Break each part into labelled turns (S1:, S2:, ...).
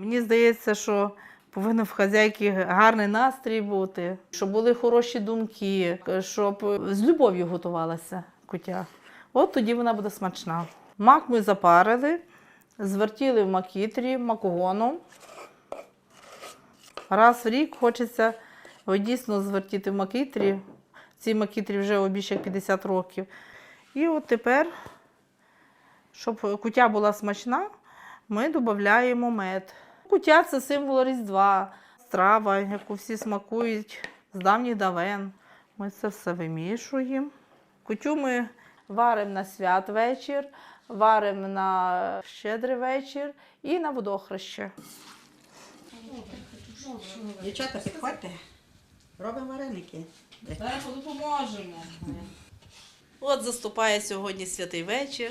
S1: Мені здається, що повинен в хазяйки гарний настрій бути, щоб були хороші думки, щоб з любов'ю готувалася кутя. От тоді вона буде смачна. Мак ми запарили, звертіли в макітрі макогоном. Раз в рік хочеться дійсно звертіти в макітрі. Цій макітрі вже більше як 50 років. І от тепер, щоб кутя була смачна, ми додаємо мед. Кутя це символ Різдва, страва, яку всі смакують з давніх давен. Ми це все вимішуємо. Кутю ми варимо на святвечір, варимо на щедрий вечір і на водохреще.
S2: Дівчата, підходьте. Робимо вареники.
S1: Зараз допоможемо. От заступає сьогодні святий вечір.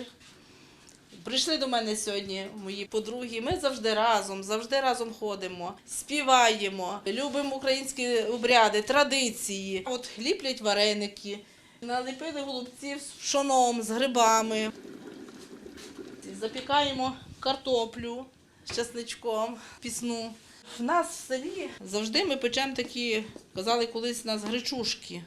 S1: Прийшли до мене сьогодні мої подруги. Ми завжди разом, завжди разом ходимо, співаємо, любимо українські обряди, традиції. От ліплять вареники, наліпили голубців з пшоном, з грибами. Запікаємо картоплю з часничком пісну. В нас в селі завжди ми печемо такі, казали колись нас гречушки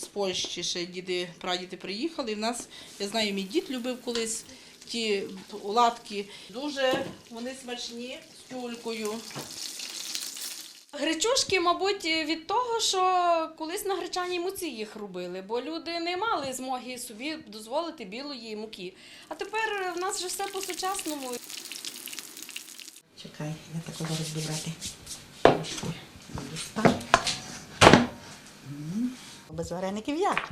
S1: з Польщі, ще діди, прадіди приїхали. І в нас, я знаю, мій дід любив колись ті оладки. Дуже вони смачні з тюлькою.
S3: Гречушки, мабуть, від того, що колись на гречаній муці їх робили, бо люди не мали змоги собі дозволити білої муки. А тепер в нас вже все по-сучасному.
S2: Чекай, я такого розбирати. Без вареників як?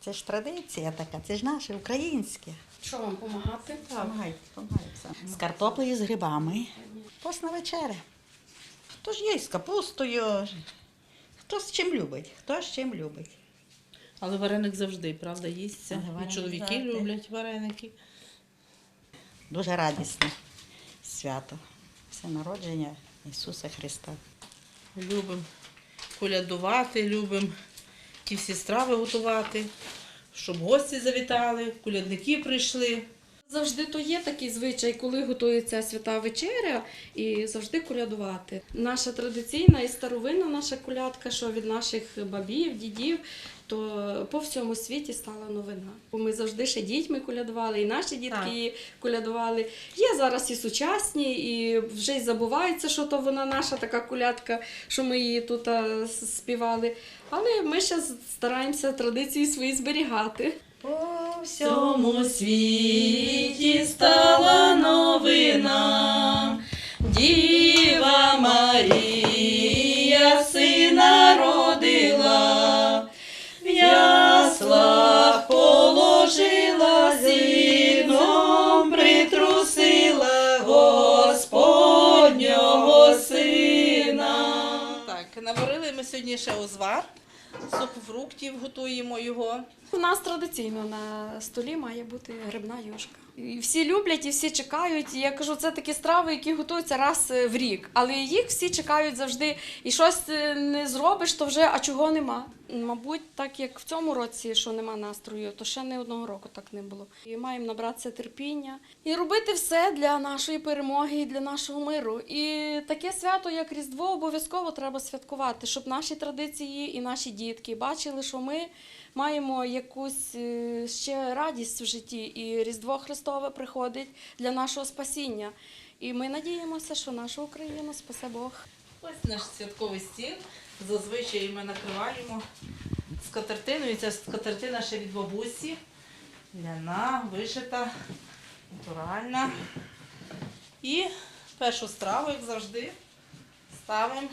S2: Це ж традиція така, це ж наше українське.
S3: Що вам допомагати?
S2: Помагай, помагай. З картоплею, з грибами. Постна вечеря. Хто ж є з капустою? Хто з чим любить? Хто з чим любить?
S1: Але вареник завжди, правда, їсться. І чоловіки
S2: завжди.
S1: люблять вареники.
S2: Дуже радісне свято. Це народження Ісуса Христа.
S1: Любимо колядувати, любимо ті всі страви готувати, щоб гості завітали, колядники прийшли.
S3: Завжди то є такий звичай, коли готується свята вечеря, і завжди колядувати. Наша традиційна і старовинна наша колядка, що від наших бабів, дідів, то по всьому світі стала новина. Бо Ми завжди ще дітьми колядували, і наші дітки
S1: Так.
S3: її колядували. Є зараз і сучасні, і вже й забувається, що то вона наша така колядка, що ми її тут співали. Але ми ще стараємося традиції свої зберігати.
S1: Всьому світі стала новина, Діва Марія сина родила, в яслах положила, сіном притрусила Господнього сина. Так, наварили ми сьогодні ще озвар, сухофруктів готуємо його.
S3: У нас традиційно на столі має бути грибна юшка. І всі люблять і всі чекають. І я кажу, це такі страви, які готуються раз е, в рік. Але їх всі чекають завжди. І щось е, не зробиш, то вже а чого нема. Мабуть, так як в цьому році, що нема настрою, то ще не одного року так не було. І маємо набратися терпіння і робити все для нашої перемоги і для нашого миру. І таке свято, як Різдво, обов'язково треба святкувати, щоб наші традиції і наші дітки бачили, що ми маємо якусь е, ще радість в житті, і Різдво Христове приходить для нашого спасіння. І ми надіємося, що нашу Україну спасе Бог.
S1: Ось наш святковий стіл. Зазвичай ми накриваємо скатертиною. Ця скатертина ще від бабусі. Ляна, вишита, натуральна. І першу страву, як завжди, ставимо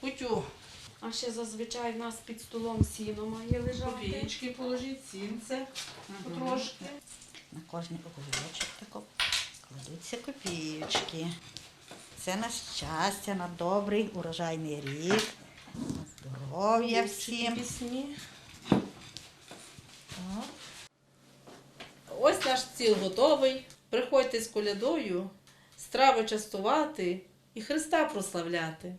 S1: кутю.
S3: А ще зазвичай в нас під столом сіно має лежати.
S1: Копієчки положіть, сінце потрошки.
S2: На кожний огурочок тако кладуться копійочки. Це на щастя, на добрий урожайний рік. На здоров'я всім.
S1: Пісні. Ось наш стіл готовий. Приходьте з колядою, страви частувати і Христа прославляти.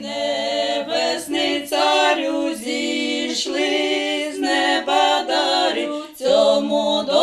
S1: Небесний царю зійшли з неба дарю. Цьому дому